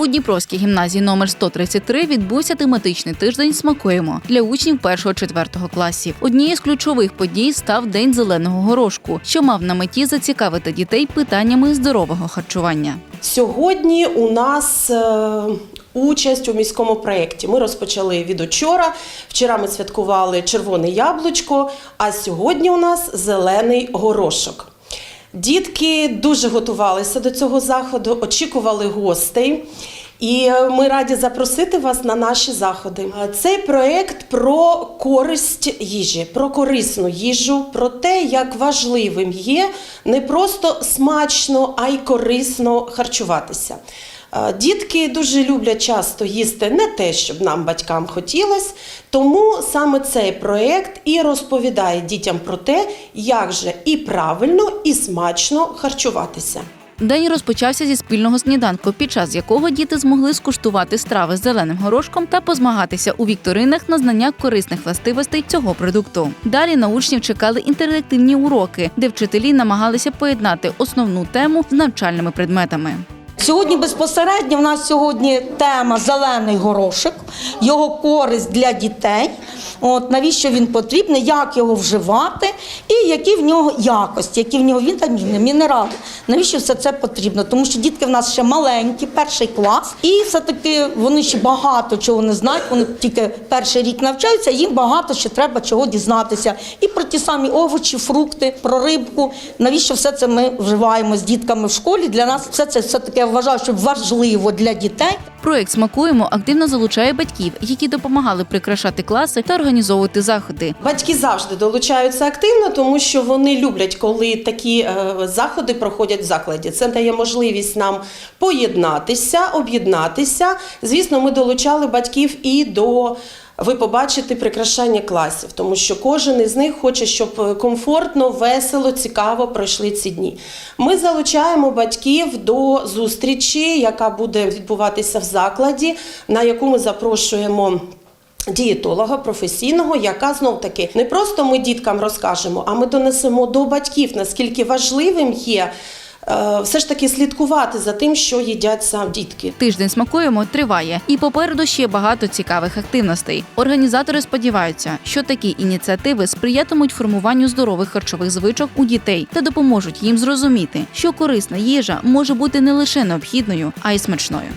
У Дніпровській гімназії номер 133 відбувся тематичний тиждень Смакуємо для учнів 1-4 класів. Однією з ключових подій став День зеленого горошку, що мав на меті зацікавити дітей питаннями здорового харчування. Сьогодні у нас е, участь у міському проєкті. Ми розпочали від учора. Вчора ми святкували червоне яблучко, а сьогодні у нас зелений горошок. Дітки дуже готувалися до цього заходу, очікували гостей. І е, ми раді запросити вас на наші заходи. Е, Цей проект про користь їжі, про корисну їжу, про те, як важливим є не просто смачно, а й корисно харчуватися. Е, Дітки дуже люблять часто їсти не те, щоб нам, батькам, хотілося, тому саме цей проект і розповідає дітям про те, як же і правильно, і смачно харчуватися. День розпочався зі спільного сніданку, під час якого діти змогли скуштувати страви з зеленим горошком та позмагатися у вікторинах на знання корисних властивостей цього продукту. Далі на учнів чекали інтерактивні уроки, де вчителі намагалися поєднати основну тему з навчальними предметами. Сьогодні безпосередньо в нас сьогодні тема зелений горошок, його користь для дітей. От навіщо він потрібний, як його вживати, і які в нього якості, які в нього вітаміни, мінерали. Навіщо все це потрібно? Тому що дітки в нас ще маленькі, перший клас, і все-таки вони ще багато чого не знають. Вони тільки перший рік навчаються, їм багато ще треба чого дізнатися. І про ті самі овочі, фрукти, про рибку. Навіщо все це ми вживаємо з дітками в школі? Для нас все це все таки я вважаю, що важливо для дітей. Проект Смакуємо активно залучає батьків, які допомагали прикрашати класи та організовувати заходи. Батьки завжди долучаються активно, тому що вони люблять, коли такі е, заходи проходять в закладі. Це дає можливість нам поєднатися, об'єднатися. Звісно, ми долучали батьків і до. Ви побачите прикрашання класів, тому що кожен із них хоче, щоб е, комфортно, весело, цікаво пройшли ці дні. Ми залучаємо батьків до зустрічі, яка буде відбуватися в закладі, на яку ми запрошуємо дієтолога професійного, яка знов таки не просто ми діткам розкажемо, а ми донесемо до батьків, наскільки важливим є все ж таки слідкувати за тим, що їдять сам дітки. Тиждень смакуємо триває, і попереду ще багато цікавих активностей. Організатори сподіваються, що такі ініціативи сприятимуть формуванню здорових харчових звичок у дітей та допоможуть їм зрозуміти, що корисна їжа може бути не лише необхідною, а й смачною.